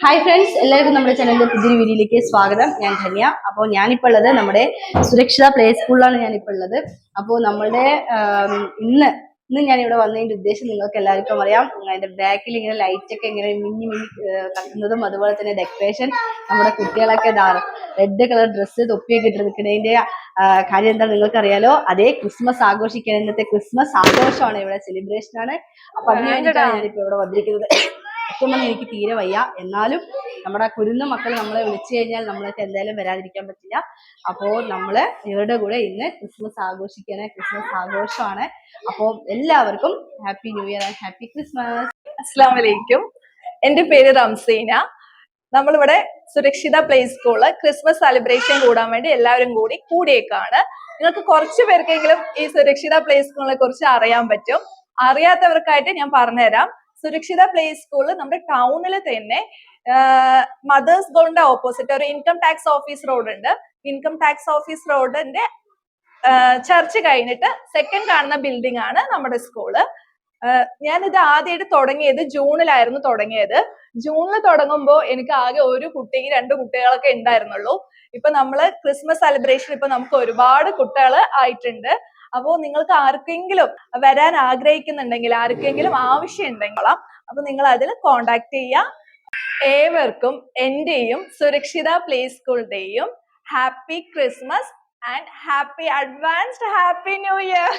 Hi friends എല്ലാവർക്കും നമ്മുടെ ചാനലിന്റെ പുതിയൊരു വീഡിയോയിലേക്ക് സ്വാഗതം. ഞാൻ ധന്യ. അപ്പോൾ ഞാനിപ്പോൾ ഉള്ളത് നമ്മുടെ സുരക്ഷിത പ്ലേ സ്കൂളിലാണ് ഞാനിപ്പോൾ ഉള്ളത്. അപ്പോൾ നമ്മളുടെ ഇന്ന് ഇന്ന് ഞാൻ ഇവിടെ വന്നതിന്റെ ഉദ്ദേശം നിങ്ങൾക്ക് എല്ലാവർക്കും അറിയാം. അതിന്റെ ബാക്കിൽ ഇങ്ങനെ ലൈറ്റ് ഒക്കെ ഇങ്ങനെ മിന്നി മിന്നി കത്തുന്നതും അതുപോലെ തന്നെ ഡെക്കറേഷൻ നമ്മുടെ കുട്ടികളൊക്കെ റെഡ് കളർ ഡ്രസ്സ് തൊപ്പിയൊക്കെ ഇട്ട് നിൽക്കുന്നതിന്റെ കാര്യം എന്താ നിങ്ങൾക്ക് അറിയാലോ അതേ ക്രിസ്മസ് ആഘോഷിക്കാൻ ഇന്നത്തെ ക്രിസ്മസ് ആഘോഷമാണ് ഇവിടെ സെലിബ്രേഷൻ ആണ്. അപ്പൊ അതിന് ഞാനിപ്പോൾ ഞാനിപ്പോ ഇവിടെ വന്നിരിക്കുന്നത്. സത്യം എനിക്ക് തീരെ വയ്യ. എന്നാലും നമ്മുടെ കുരുന്ന മക്കൾ നമ്മളെ വിളിച്ചു കഴിഞ്ഞാൽ നമ്മളൊക്കെ എന്തായാലും വരാതിരിക്കാൻ പറ്റില്ല. അപ്പോൾ നമ്മൾ ഇവരുടെ കൂടെ ഇന്ന് ക്രിസ്മസ് ആഘോഷിക്കാണ്. ക്രിസ്മസ് ആഘോഷമാണ്. അപ്പോൾ എല്ലാവർക്കും happy new year and happy Christmas. അസ്സാം വലൈക്കും എന്റെ പേര് റംസീന. നമ്മളിവിടെ സുരക്ഷിത പ്ലേ സ്കൂൾ ക്രിസ്മസ് സെലിബ്രേഷൻ കൂടാൻ വേണ്ടി എല്ലാവരും കൂടി കൂടിയേക്കാണ്. നിങ്ങൾക്ക് കുറച്ച് പേർക്കെങ്കിലും ഈ സുരക്ഷിത പ്ലേ സ്കൂളിനെ കുറിച്ച് അറിയാൻ പറ്റും. അറിയാത്തവർക്കായിട്ട് ഞാൻ പറഞ്ഞുതരാം. സുരക്ഷിത പ്ലേ സ്കൂൾ നമ്മുടെ ടൗണിൽ തന്നെ മദേഴ്സ് ഗോളിന്റെ ഓപ്പോസിറ്റ് ഒരു ഇൻകം ടാക്സ് ഓഫീസ് റോഡ് ഉണ്ട്. ഇൻകം ടാക്സ് ഓഫീസ് റോഡിന്റെ ചർച്ച് കഴിഞ്ഞിട്ട് സെക്കൻഡ് കാണുന്ന ബിൽഡിംഗ് ആണ് നമ്മുടെ സ്കൂൾ ഞാൻ ഇത് ആദ്യമായിട്ട് തുടങ്ങിയത് ജൂണിലായിരുന്നു തുടങ്ങിയത്. ജൂണിൽ തുടങ്ങുമ്പോൾ എനിക്ക് ആകെ ഒരു കുട്ടി രണ്ട് കുട്ടികളൊക്കെ ഉണ്ടായിരുന്നുള്ളൂ. ഇപ്പൊ നമ്മൾ ക്രിസ്മസ് സെലിബ്രേഷൻ ഇപ്പൊ നമുക്ക് ഒരുപാട് കുട്ടികൾ ആയിട്ടുണ്ട്. അപ്പോൾ നിങ്ങൾക്ക് ആർക്കെങ്കിലും വരാൻ ആഗ്രഹിക്കുന്നുണ്ടെങ്കിൽ ആർക്കെങ്കിലും ആവശ്യം ഉണ്ടെങ്കിൽ അപ്പൊ നിങ്ങൾ അതിൽ കോണ്ടാക്ട് ചെയ്യാം. ഏവർക്കും എന്റെയും സുരക്ഷിത play സ്കൂളിന്റെയും happy Christmas and happy advanced happy new year